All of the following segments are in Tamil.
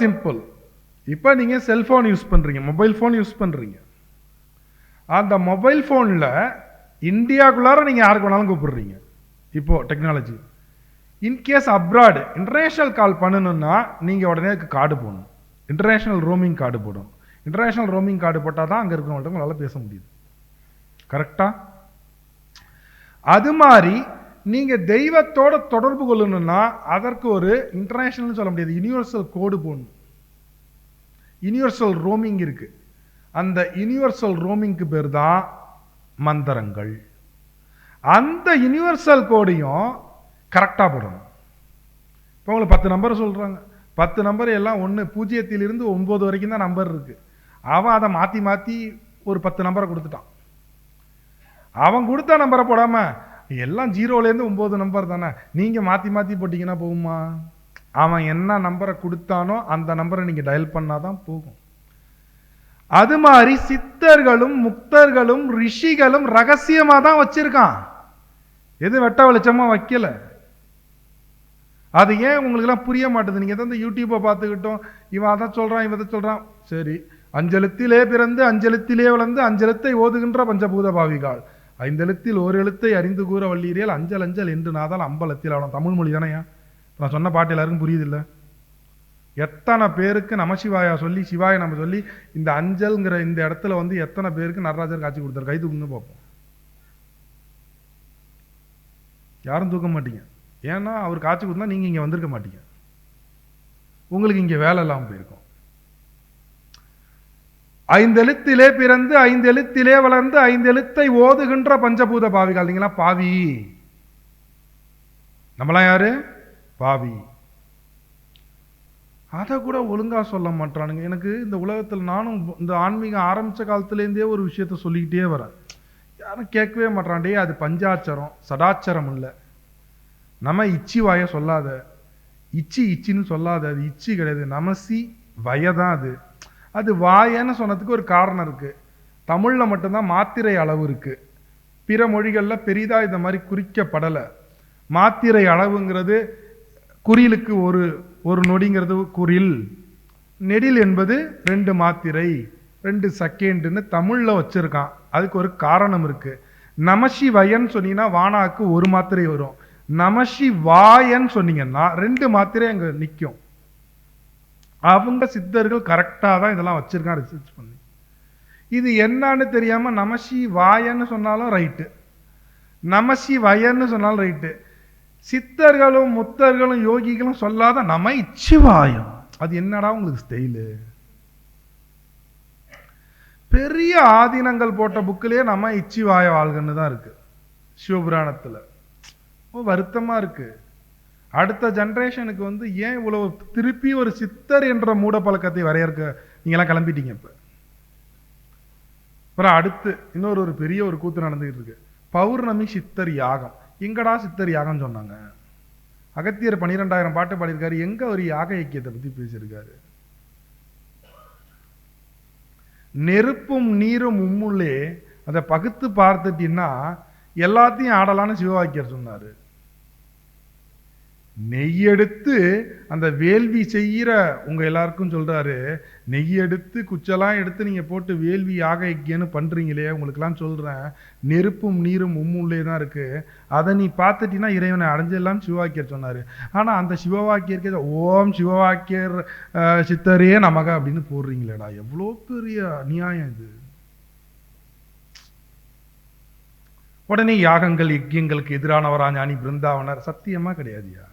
சிம்பிள் இப்போ நீங்கள் செல்ஃபோன் யூஸ் பண்ணுறீங்க மொபைல் ஃபோன் யூஸ் பண்ணுறீங்க அந்த மொபைல் ஃபோனில் இந்தியாக்குள்ளார நீங்கள் யாருக்கு வேணாலும் கூப்பிடுறீங்க. இப்போது technology in case abroad international call பண்ணணுன்னா நீங்கள் உடனே அதுக்கு கார்டு போடணும். இன்டர்நேஷ்னல் ரோமிங் கார்டு போடணும். இன்டர்நேஷ்னல் ரோமிங் கார்டு போட்டால் தான் அங்கே இருக்கிறவங்கள்ட்ட உங்களால் பேச முடியுது. கரெக்டாக அது மாதிரி நீங்கள் தெய்வத்தோட தொடர்பு கொள்ளணும்னா அதற்கு ஒரு இன்டர்நேஷ்னல்னு சொல்ல முடியாது. யூனிவர்சல் கோடு போடணும். யூனிவர்சல் ரோமிங் இருக்கு. அந்த யூனிவர்சல் ரோமிங்க்கு பேர் தான் மந்திரங்கள். அந்த யூனிவர்சல் கோடையும் கரெக்டாக போடணும். இப்போ உங்களுக்கு பத்து நம்பர் சொல்கிறாங்க பத்து நம்பர் எல்லாம் ஒன்று பூஜ்ஜியத்திலிருந்து ஒம்பது வரைக்கும் தான் நம்பர் இருக்கு. அவன் அதை மாற்றி மாற்றி ஒரு பத்து நம்பரை கொடுத்துட்டான். அவன் கொடுத்த நம்பரை போடாம எல்லாம் ஜீரோலேருந்து ஒம்பது நம்பர் தானே? நீங்கள் மாற்றி மாற்றி போட்டிங்கன்னா போகுமா? அவன் என்ன நம்பரை கொடுத்தானோ அந்த நம்பரை நீங்கள் டயல் பண்ணால் தான் போகும். அது மாதிரி சித்தர்களும் முக்தர்களும் ரிஷிகளும் ரகசியமாக தான் வச்சுருக்கான். எது வெட்ட வெளிச்சமாக வைக்கல. அது ஏன் உங்களுக்குலாம் புரிய மாட்டேது? நீங்கள் தான் இந்த யூடியூப்பை பார்த்துக்கிட்டோம். இவன் அதை சொல்கிறான் இவன் அதை சொல்கிறான் சரி அஞ்சலத்திலே பிறந்து அஞ்சலத்திலே வளர்ந்து அஞ்சலத்தை ஓதுகின்ற பஞ்சபூத பாவிகாள். ஐந்தெழுத்தில் ஒரு எழுத்தை அறிந்து கூற வள்ளீரியல் அஞ்சல் அஞ்சல் என்று நாதால் அம்பலத்தில் அவன் தமிழ் மொழி தானையா நான் சொன்ன பாட்டு எல்லாருக்கும் புரியுதில்ல. எத்தனை பேருக்கு நமசிவாயா சொல்லி சிவாய நம்ம சொல்லி இந்த அஞ்சல்ங்கிற இந்த இடத்துல வந்து எத்தனை பேருக்கு நடராஜர் காட்சி கொடுத்தாரு? கை தூக்குங்க பார்ப்போம் யாரும் தூக்க மாட்டீங்க. ஏன்னா அவர் காட்சி கொடுத்தா நீங்கள் இங்கே வந்திருக்க மாட்டீங்க. உங்களுக்கு இங்கே வேலை இல்லாமல் போயிருக்கும். ஐந்தெழுத்திலே பிறந்து ஐந்தெழுத்திலே வளர்ந்து ஐந்தெழுத்தை ஓதுகின்ற பஞ்சபூத பாவிகள். நீங்களா பாவி. நம்மளாம் யாரு? பாவி. அதை கூட ஒழுங்காக சொல்ல மாட்டானுங்க. எனக்கு இந்த உலகத்தில் நானும் இந்த ஆன்மீகம் ஆரம்பித்த காலத்துலேருந்தே ஒரு விஷயத்த சொல்லிக்கிட்டே வரேன் யாரும் கேட்கவே மாட்டான்டே அது பஞ்சாச்சரம் சடாச்சரம் இல்லை. நம்ம இச்சி வாய சொல்லாத. இச்சி இச்சின்னு சொல்லாத. அது இச்சி கிடையாது. நமசி வயதான் அது. அது வாயன்னு சொன்னதுக்கு ஒரு காரணம் இருக்குது தமிழில் மட்டும்தான் மாத்திரை அளவு இருக்குது பிற மொழிகளில் பெரிதாக இந்த மாதிரி குறிக்கப்படலை. மாத்திரை அளவுங்கிறது குறிலுக்கு ஒரு ஒரு நொடிங்கிறது குறில். நெடில் என்பது ரெண்டு மாத்திரை ரெண்டு செகண்டுன்னு தமிழில் வச்சுருக்கான். அதுக்கு ஒரு காரணம் இருக்குது நமஷி வயன்னு சொன்னீங்கன்னா வானாக்கு ஒரு மாத்திரை வரும். நமஷி வாயன்னு சொன்னீங்கன்னா ரெண்டு மாத்திரை அங்கே நிற்கும் அவங்க சித்தர்கள் கரெக்டாக தான் இதெல்லாம் வச்சுருக்கான் ரிசர்ச் பண்ணி. இது என்னன்னு தெரியாமல் நமசி வாயன்னு சொன்னாலும் ரைட்டு நமசி வயன்னு சொன்னாலும் ரைட்டு சித்தர்களும் முத்தர்களும் யோகிகளும் சொல்லாத நம இச்சிவாயம். அது என்னடா உங்களுக்கு ஸ்டைலு பெரிய ஆதீனங்கள் போட்ட புக்கிலே நம்ம இச்சிவாய வாழ்கன்னு தான் இருக்குது சிவபுராணத்தில். வருத்தமாக இருக்குது அடுத்த ஜென்ரேஷனுக்கு வந்து ஏன் இவ்வளவு திருப்பி ஒரு சித்தர் என்ற மூட பழக்கத்தை வரையறுக்க நீங்களாம் கிளம்பிட்டீங்க இப்போ? அப்புறம் அடுத்து இன்னொரு ஒரு பெரிய ஒரு கூத்து நடந்துகிட்டு இருக்கு. பௌர்ணமி சித்தர் யாகம். எங்கடா சித்தர் யாகம் சொன்னாங்க? அகத்தியர் பன்னிரெண்டாயிரம் பாட்டு பாடியிருக்காரு. எங்க ஒரு யாக இயக்கியத்தை பத்தி பேசியிருக்காரு? நெருப்பும் நீரும் உம்முள்ளே அதை பகுத்து பார்த்துட்டீங்கன்னா எல்லாத்தையும் ஆடலான்னு சிவவாக்கியர் சொன்னார். நெய்யெடுத்து அந்த வேள்வி செய்கிற உங்கள் எல்லாருக்கும் சொல்கிறாரு நெய்யெடுத்து குச்செல்லாம் எடுத்து நீங்கள் போட்டு வேள்வி யாக இக்கேன்னு பண்ணுறீங்களே உங்களுக்கெல்லாம் சொல்கிறேன் நெருப்பும் நீரும் உம்முள்ளே தான் இருக்குது அதை நீ பார்த்துட்டீங்கன்னா இறைவனை அடைஞ்சிடலாம் சிவவாக்கியர் சொன்னார். ஆனால் அந்த சிவவாக்கியருக்கு ஓம் சிவவாக்கியர் சித்தரே நமக அப்படின்னு போடுறீங்களேடா. எவ்வளோ பெரிய அநியாயம் இது. உடனே யாகங்கள் யக்கியங்களுக்கு எதிரானவரா ஞானி பிருந்தாவனர். சத்தியமாக கிடையாதுயா?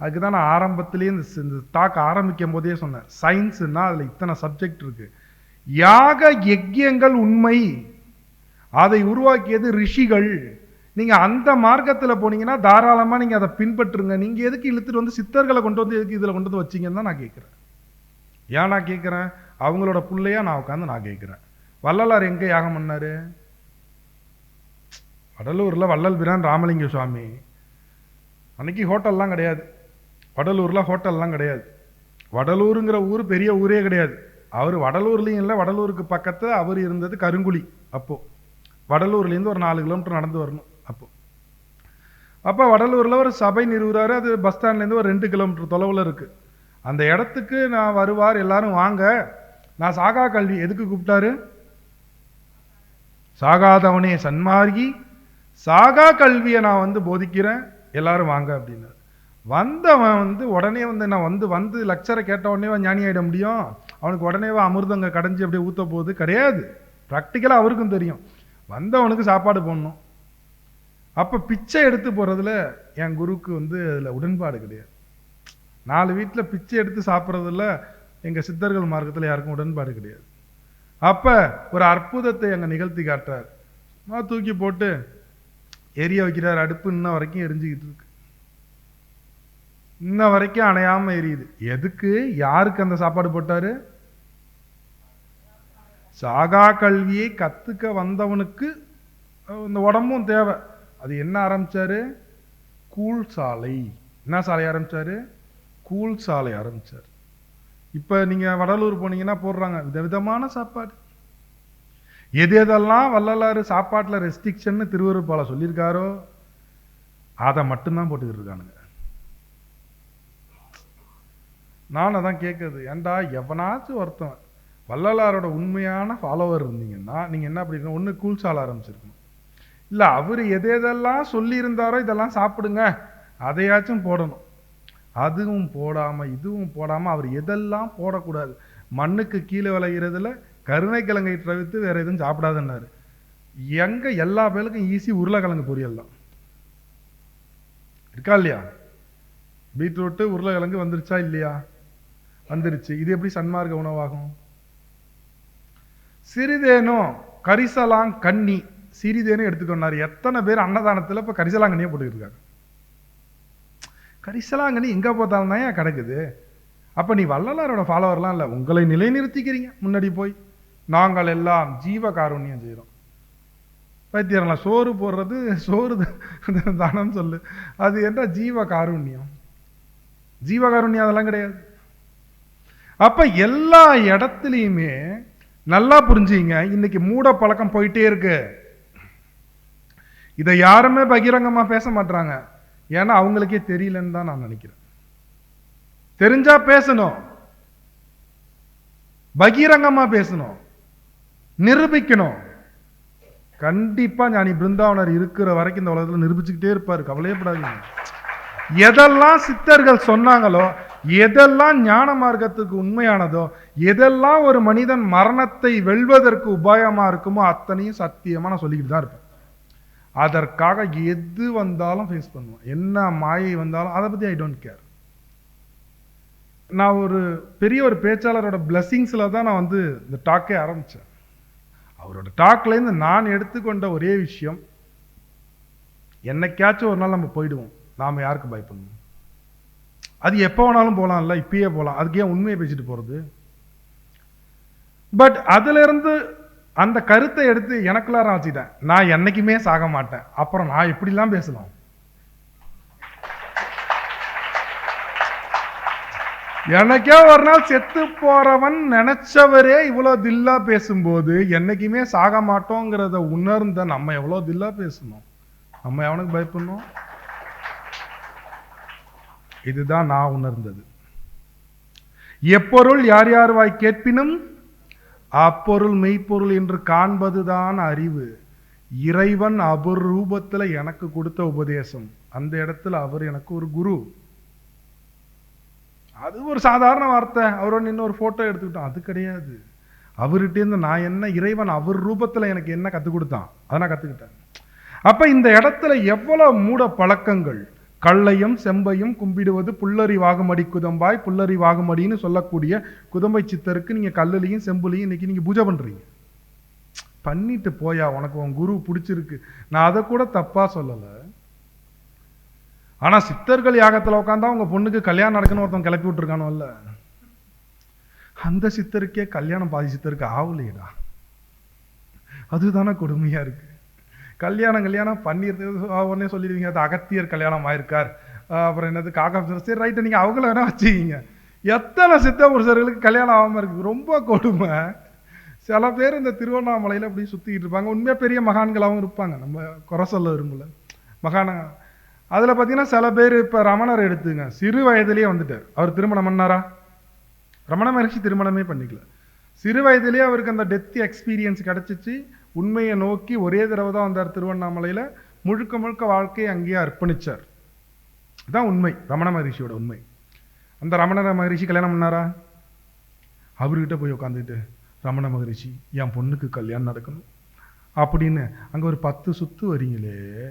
அதுக்கு தான் நான் ஆரம்பத்துலேயே இந்த டாக் ஆரம்பிக்கும் போதே சொன்னேன். சயின்ஸுனால் அதில் இத்தனை சப்ஜெக்ட் இருக்குது யாக யஜ்யங்கள் உண்மை. அதை உருவாக்கியது ரிஷிகள். நீங்கள் அந்த மார்க்கத்தில் போனீங்கன்னா தாராளமாக நீங்கள் அதை பின்பற்றுங்க. நீங்கள் எதுக்கு இழுத்துட்டு வந்து சித்தர்களை கொண்டு வந்து எதுக்கு இதில் கொண்டு வந்து வச்சிங்கன்னு தான் நான் கேட்குறேன். ஏன் நான் கேட்குறேன்? அவங்களோட பிள்ளையாக நான் உட்காந்து நான் கேட்குறேன். வள்ளலார் எங்கே யாகம் பண்ணார்? வடலூரில் வள்ளல் பிரான் ராமலிங்க சுவாமி. அன்னைக்கு ஹோட்டல்லாம் கிடையாது. வடலூரில் ஹோட்டல்லாம் கிடையாது. வடலூருங்கிற ஊர் பெரிய ஊரே கிடையாது. அவர் வடலூர்லேயும் இல்லை வடலூருக்கு பக்கத்தில் அவர் இருந்தது கருங்குழி அப்போது வடலூர்லேருந்து ஒரு நாலு கிலோமீட்டர் நடந்து வரணும் அப்போது அப்போ வடலூரில் ஒரு சபை நிறுவுறாரு அது பஸ் ஸ்டாண்ட்லேருந்து ஒரு ரெண்டு கிலோமீட்டர் தொலைவில் இருக்குது அந்த இடத்துக்கு நான் வருவார் எல்லாரும் வாங்க. நான் சாகா கல்வி எதுக்கு கூப்பிட்டாரு? சாகாதவனே சன்மார்கி சாகா கல்வியை நான் வந்து போதிக்கிறேன் எல்லாரும் வாங்க அப்படின்னாரு. வந்தவன் வந்து உடனே வந்து நான் வந்து வந்து லெக்சரை கேட்ட உடனே ஞானி ஆயிட முடியும்? அவனுக்கு உடனேவா அமிர்தங்க கடைஞ்சி அப்படியே ஊற்ற போகுது. கிடையாது. ப்ராக்டிக்கலாக அவருக்கும் தெரியும். வந்தவனுக்கு சாப்பாடு போடணும். அப்போ பிச்சை எடுத்து போகிறதுல என் குருவுக்கு வந்து அதில் உடன்பாடு கிடையாது. நாலு வீட்டில் பிச்சை எடுத்து சாப்பிட்றதுல எங்கள் சித்தர்கள் மார்க்கத்தில் யாருக்கும் உடன்பாடு கிடையாது. அப்போ ஒரு அற்புதத்தை அங்கே நிகழ்த்தி காட்டுறார். சும்மா தூக்கி போட்டு எரிய வைக்கிறார். அடுப்பு இன்ன வரைக்கும் எரிஞ்சுக்கிட்டு இருக்கு. இன்ன வரைக்கும் அணையாமல் எரியுது. எதுக்கு? யாருக்கு அந்த சாப்பாடு போட்டாரு? சாகா கல்வியை கற்றுக்க வந்தவனுக்கு இந்த உடம்பும் தேவை. அது என்ன ஆரம்பிச்சாரு? கூழ் சாலை. என்ன சாலை ஆரம்பிச்சாரு? கூழ் சாலை ஆரம்பிச்சார். இப்போ நீங்கள் வடலூர் போனீங்கன்னா போடுறாங்க. விதவிதமான சாப்பாடு. எது எதெல்லாம் வள்ளலாறு சாப்பாட்டில் ரெஸ்ட்ரிக்ஷன் திருவருப்பாளர் சொல்லியிருக்காரோ அதை மட்டும்தான் போட்டுக்கிட்டு இருக்கானுங்க. நான் அதான் கேட்குறது. ஏன்டா எவனாச்சும் ஒருத்தன் வள்ளலாரோட உண்மையான ஃபாலோவர் இருந்தீங்கன்னா நீங்கள் என்ன பண்ணிருக்கணும் ஒன்று கூழ் ஆரம்பிச்சிருக்கணும். இல்லை அவர் எது எதெல்லாம் சொல்லியிருந்தாரோ இதெல்லாம் சாப்பிடுங்க. அதையாச்சும் போடணும். அதுவும் போடாமல் இதுவும் போடாமல் அவர் எதெல்லாம் போடக்கூடாது. மண்ணுக்கு கீழே விளைகிறதுல கருணைக்கிழங்கை தவிர்த்து வேற எதுவும் சாப்பிடாதுன்னாரு. எங்கே எல்லா பேருக்கும் ஈஸி உருளைக்கிழங்கு பொரியல் தான். இருக்கா இல்லையா? பீட்ரூட்டு உருளைக்கிழங்கு வந்துருச்சா இல்லையா? வந்துருச்சு. இது எப்படி சன்மார்க்க உணவாகும்? சிறிதேனும் கரிசலாங் கண்ணி சிறிதேனும் எடுத்துக்கொண்டார் எத்தனை பேர் அன்னதானத்தில் இப்போ கரிசலாங்கண்ணியே போட்டுக்கிட்டு கரிசலாங்கண்ணி எங்கே பார்த்தாலும் தான் ஏன் கிடக்குது? அப்போ நீ வள்ளலாரோட ஃபாலோவர்லாம் இல்லை. உங்களை நிலைநிறுத்திக்கிறீங்க. முன்னாடி போய். நாங்கள் எல்லாம் ஜீவ காருண்யம் செய்கிறோம் பைத்தியரலாம் சோறு போடுறது சோறு தானம் சொல்லு. அது என்ன? ஜீவ காருண்யம் ஜீவ காருண்யம் அதெல்லாம் கிடையாது. அப்ப எல்லா இடத்துலையுமே நல்லா புரிஞ்சுங்க. இன்னைக்கு மூட பழக்கம் போயிட்டே இருக்கு. இதை யாருமே பகிரங்கமா பேச மாட்றாங்க. ஏன்னா அவங்களுக்கே தெரியலன்னு தான் நான் நினைக்கிறேன். தெரிஞ்சா பேசணும். பகிரங்கமா பேசணும். நிரூபிக்கணும். கண்டிப்பா ஞானி பிருந்தாவனர் இருக்கிற வரைக்கும் இந்த உலகத்துல நிரூபிச்சுக்கிட்டே இருப்பார். கவலையப்படாதீங்க. எதெல்லாம் சித்தர்கள் சொன்னாங்களோ எதெல்லாம் ஞான மார்க்கத்துக்கு உண்மையானதோ எதெல்லாம் ஒரு மனிதன் மரணத்தை வெல்வதற்கு உபாயமாக இருக்குமோ அத்தனையும் சத்தியமாக நான் சொல்லிக்கிட்டு தான் இருப்பேன். அதற்காக எது வந்தாலும் ஃபேஸ் பண்ணுவேன். என்ன மாயை வந்தாலும் அதை பற்றி ஐ டோன்ட் கேர் நான் ஒரு பெரிய ஒரு பேச்சாளரோட பிளஸ்ஸிங்ஸில் தான் நான் வந்து இந்த டாக்கே ஆரம்பித்தேன் அவரோட டாக்லேருந்து நான் எடுத்துக்கொண்ட ஒரே விஷயம் என்னைக்காச்சும் ஒரு நாள் நம்ம போயிடுவோம். நாம் யாருக்கு பயப்படணும்? அது எப்போ வேணாலும் போகலாம்ல இப்பயே போகலாம் அதுக்கு ஏன் உண்மையை பேசிட்டு போகிறது பட் அதிலிருந்து அந்த கருத்தை எடுத்து எனக்குள்ளார வச்சுட்டேன் நான் என்னைக்குமே சாக மாட்டேன். அப்புறம் நான் எப்படிலாம் பேசலாம்? எனக்கே ஒரு நாள் செத்து போறவன் நினைச்சவரே இவ்வளவு தில்லா பேசும்போது என்னைக்குமே சாக மாட்டோங்கிறத உணர்ந்த நம்ம எவ்வளவு தில்லா பேசணும்? நம்ம எவனுக்கு பயப்படணும்? இதுதான் நான் உணர்ந்தது. எப்பொருள் யார் யார் வாய் கேட்பினும் அப்பொருள் மெய்ப்பொருள் என்று காண்பதுதான் அறிவு. இறைவன் அவர் ரூபத்துல எனக்கு கொடுத்த உபதேசம். அந்த இடத்துல அவர் எனக்கு ஒரு குரு. அது ஒரு சாதாரண வார்த்தை. அவரோட நின்று ஒரு போட்டோ எடுத்துக்கிட்டோம் அது கிடையாது. அவர்கிட்டேருந்து நான் என்ன இறைவன் அவர் ரூபத்துல எனக்கு என்ன கற்றுக் கொடுத்தான்? அதை நான் கற்றுக்கிட்டேன் அப்போ இந்த இடத்துல எவ்வளவு மூட பழக்கங்கள் கள்ளையும் செம்பையும் கும்பிடுவது புல்லரி வாகமடி குதம்பாய் புல்லரி வாகுமடின்னு சொல்லக்கூடிய குதம்பை சித்தருக்கு நீங்க கல்லுலையும் செம்புலையும் இன்னைக்கு நீங்க பூஜை பண்றீங்க. பண்ணிட்டு போயா உனக்கு உன் குரு பிடிச்சிருக்கு. நான் அதை கூட தப்பா சொல்லலை. ஆனா சித்தர்கள் யாகத்தில் உட்காந்தா உங்கள் பொண்ணுக்கு கல்யாணம் நடக்குன்னு ஒருத்தன் கிளப்பி விட்டுருக்கானோல்ல அந்த சித்தருக்கே கல்யாணம் பாதி சித்தருக்கு ஆகலையடா. அதுதானே கொடுமையா இருக்கு. கல்யாணம் கல்யாணம் பண்ணியிருந்தது உடனே சொல்லிடுவீங்க அது அகத்தியர் கல்யாணம் ஆயிருக்கார். அப்புறம் என்னது காக்கா சரி ரைட்டை நீங்கள் அவங்கள வேணா வச்சுக்கிங்க. எத்தனை சித்த புருஷர்களுக்கு கல்யாணம் ஆகாமல் இருக்குது ரொம்ப கொடுமை. சில பேர் இந்த திருவண்ணாமலையில் அப்படி சுற்றிக்கிட்டு இருப்பாங்க. உண்மையாக பெரிய மகான்களாகவும் இருப்பாங்க. நம்ம குறை சொல்ல விரும்பல. மகான அதில் பார்த்தீங்கன்னா சில பேர் இப்போ ரமணர் எடுத்துங்க. சிறு வயதிலேயே வந்துட்டார். அவர் திருமணம் பண்ணாரா? ரமண மகிழ்ச்சி திருமணமே பண்ணிக்கல. சிறு வயதிலேயே அவருக்கு அந்த டெத் எக்ஸ்பீரியன்ஸ் கிடச்சிச்சு. உண்மையை நோக்கி ஒரே தடவை தான் வந்தார் திருவண்ணாமலையில். முழுக்க முழுக்க வாழ்க்கையை அங்கேயே அர்ப்பணிச்சார். இதான் உண்மை. ரமண மகரிஷியோட உண்மை. அந்த ரமண மகரிஷி கல்யாணம் பண்ணாரா? அவர்கிட்ட போய் உட்காந்துட்டு ரமண மகரிஷி என் பொண்ணுக்கு கல்யாணம் நடக்கணும். அப்படின்னு அங்கே ஒரு பத்து சுத்து வரீங்களே.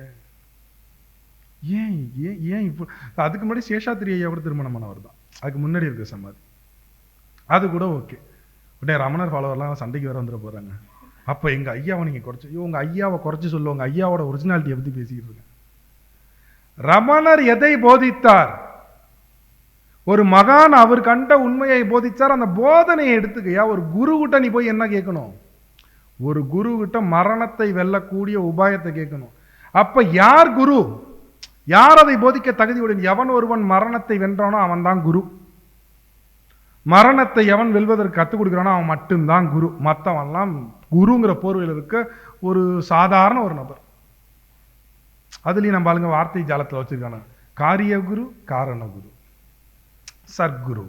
ஏன் ஏன் ஏன் இப்போ அதுக்கு முன்னாடி சேஷாத்திரி ஐயா கூட திருமணம் பண்ணவர் தான். அதுக்கு முன்னாடி இருக்க சமாதி. அது கூட ஓகே. உடனே ரமணர் ஃபாலோவர்லாம் சண்டைக்கு வேற வந்துட போகிறாங்க அப்போ எங்கள் ஐயாவை நீங்கள் குறைச்சி ஐயோ உங்கள் ஐயாவை குறைச்சி சொல்லுவோம் உங்கள் ஐயாவோட ஒரிஜினாலிட்டியை பற்றி பேசிக்கிட்டு இருக்கேன். ரமணர் எதை போதித்தார்? ஒரு மகான் அவர் கண்ட உண்மையை போதித்தார் அந்த போதனையை எடுத்துக்கையா ஒரு குருக்கிட்ட நீ போய் என்ன கேட்கணும்? ஒரு குரு மரணத்தை வெல்லக்கூடிய உபாயத்தை கேட்கணும். அப்போ யார் குரு? யார் அதை போதிக்க தகுதியுடன் எவன் ஒருவன் மரணத்தை வென்றானோ அவன் தான் குரு. மரணத்தை எவன் வெல்வதற்கு கற்றுக் கொடுக்குறானோ அவன் மட்டும்தான் குரு. மற்றவன்லாம் குருங்கிற போர்வையில் இருக்க ஒரு சாதாரண ஒரு நபர். அதுலேயும் நம்ம ஆளுங்க வார்த்தை ஜாலத்தில் வச்சிருக்காங்க. காரிய குரு காரண குரு சர்க்குரு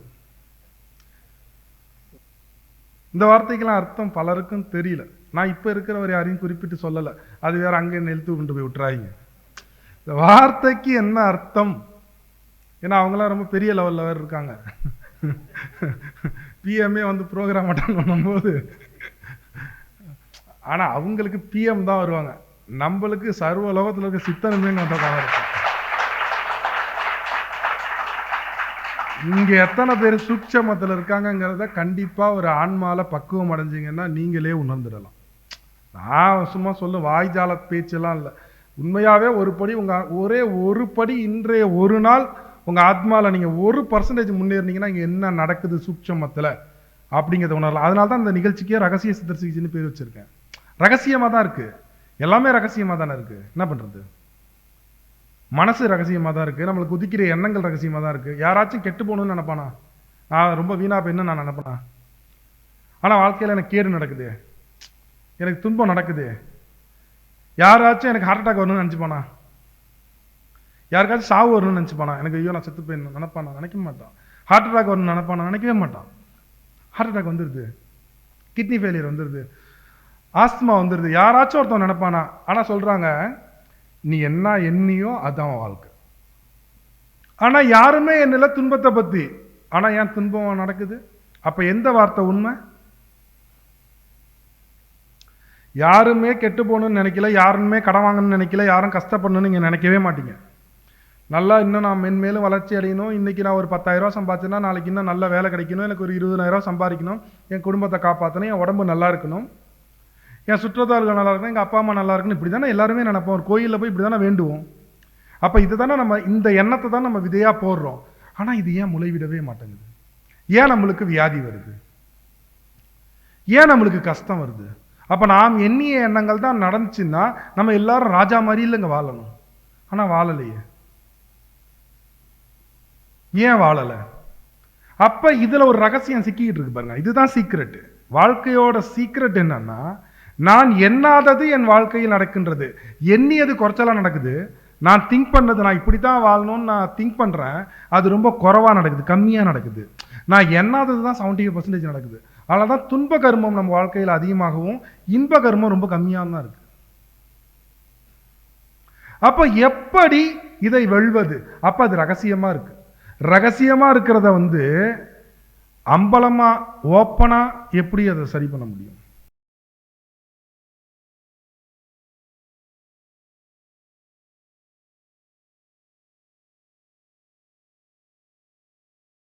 இந்த வார்த்தைக்கெல்லாம் அர்த்தம் பலருக்கும் தெரியல. நான் இப்போ இருக்கிறவர் யாரையும் குறிப்பிட்டு சொல்லலை. அது வேற அங்கே நெழுத்து கொண்டு போய் விட்டுறாங்க இந்த வார்த்தைக்கு என்ன அர்த்தம்? ஏன்னா அவங்களாம் ரொம்ப பெரிய லெவலில் வேறு இருக்காங்க. பிஎம்ஏ வந்து ப்ரோக்ராம் அட்டன் பண்ணும்போது ஆனால் அவங்களுக்கு பிஎம் தான் வருவாங்க. நம்மளுக்கு சர்வ லோகத்தில் இருக்க சித்தனமே வந்த காலம் இருக்கும் இங்க எத்தனை பேர் சூட்சமத்தில் இருக்காங்கங்கிறத கண்டிப்பா ஒரு ஆன்மால பக்குவம் அடைஞ்சீங்கன்னா நீங்களே உணர்ந்துடலாம். நான் சும்மா சொல்ல வாய்ஜால பேச்செல்லாம் இல்லை. உண்மையாவே ஒரு படி உங்க ஒரே ஒரு படி இன்றைய ஒரு நாள் உங்கள் ஆத்மாவில் நீங்கள் ஒரு பர்சன்டேஜ் முன்னேறினீங்கன்னா இங்கே என்ன நடக்குது சூட்சமத்தில் அப்படிங்கிறத உணரலாம். அதனால தான் இந்த நிகழ்ச்சிக்கே ரகசிய சித்தர் சிகிச்சைன்னு பேர் வச்சுருக்கேன். ரகசியமாக தான் இருக்குது எல்லாமே ரகசியமாக தானே இருக்குது என்ன பண்ணுறது மனசு ரகசியமாக தான் இருக்குது நம்மளுக்கு உதிக்கிற எண்ணங்கள் ரகசியமாக தான் இருக்குது யாராச்சும் கெட்டு போகணும்னு நினப்பானா? நான் ரொம்ப வீணாக போயின்னு நான் நினைப்பேனா? ஆனால் வாழ்க்கையில் எனக்கு கேடு நடக்குது. எனக்கு துன்பம் நடக்குது. யாராச்சும் எனக்கு ஹார்ட் அட்டாக் வரணும்னு நினச்சிப்பானா? யாருக்காச்சும் சாவு வரணும்னு நினச்சிப்பானா எனக்கு ஐயோ நான் செத்து போயிடணும் நினைப்பானா நினைக்க மாட்டான். ஹார்ட் அட்டாக் வரணும்னு நினைப்பானா நினைக்கவே மாட்டான். ஹார்ட் அட்டாக் வந்துடுது கிட்னி ஃபெயிலியர் வந்துடுது ஆஸ்துமா வந்துடுது யாராச்சும் ஒருத்தன் நினைப்பானா? ஆனால் சொல்கிறாங்க நீ என்ன எண்ணியோ அதான் வாழ்க்கை. ஆனால் யாருமே என்னில் துன்பத்தை பற்றி ஆனால் ஏன் துன்பம் நடக்குது? அப்போ எந்த வார்த்தை உண்மை? யாருமே கெட்டு போகணும்னு நினைக்கல யாருமே கடன் வாங்கணும்னு நினைக்கல யாரும் கஷ்டப்படணும்னு நீங்கள் நினைக்கவே மாட்டீங்க. நல்லா இன்னும் நான் மென்மேலும் வளர்ச்சி அடையணும். இன்னைக்கு நான் ஒரு பத்தாயிரம் சம்பாதிச்சேன்னா நாளைக்கு இன்னும் நல்ல வேலை கிடைக்கணும். எனக்கு ஒரு இருபதாயிரரூவா சம்பாதிக்கணும். என் குடும்பத்தை காப்பாற்றணும் என் உடம்பு நல்லா இருக்கணும். என் சுற்றத்தார்கள் நல்லா இருக்கணும். எங்கள் அப்பா அம்மா நல்லா இருக்கணும். இப்படி தானே எல்லாருமே நினைப்போம். ஒரு கோயிலில் போய் இப்படி தானே வேண்டுவோம். அப்போ இது தானே நம்ம இந்த எண்ணத்தை தான் நம்ம விதையாக போடுறோம். ஆனால் இது ஏன் முளைவிடவே மாட்டேங்குது? ஏன் நம்மளுக்கு வியாதி வருது? ஏன் நம்மளுக்கு கஷ்டம் வருது? அப்போ நாம் எண்ணிய எண்ணங்கள் தான் நடந்துச்சுன்னா நம்ம எல்லாரும் ராஜா மாதிரி இல்லைங்க வாழணும். ஆனால் வாழலையே. ஏன் வாழலை? அப்போ இதில் ஒரு ரகசியம் சிக்கிக்கிட்டு இருக்கு பாருங்க. இதுதான் சீக்ரெட்டு வாழ்க்கையோட சீக்ரெட் என்னன்னா நான் எண்ணாதது என் வாழ்க்கையில் நடக்கின்றது. எண்ணியது குறைச்சலாக நடக்குது. நான் திங்க் பண்ணது நான் இப்படி தான் வாழணும்னு நான் திங்க் பண்ணுறேன் அது ரொம்ப குறவாக நடக்குது கம்மியாக நடக்குது. நான் எண்ணாதது தான் செவன்டி பர்சன்டேஜ் நடக்குது. அதனால தான் துன்ப கர்மம் நம்ம வாழ்க்கையில் அதிகமாகவும் இன்ப கர்மம் ரொம்ப கம்மியாக தான் இருக்குது அப்போ எப்படி இதை வெல்வது? அப்போ அது ரகசியமாக இருக்குது ரகசியமாக இருக்கிறத வந்து அம்பலமாக ஓப்பனாக எப்படி அதை சரி பண்ண முடியும்?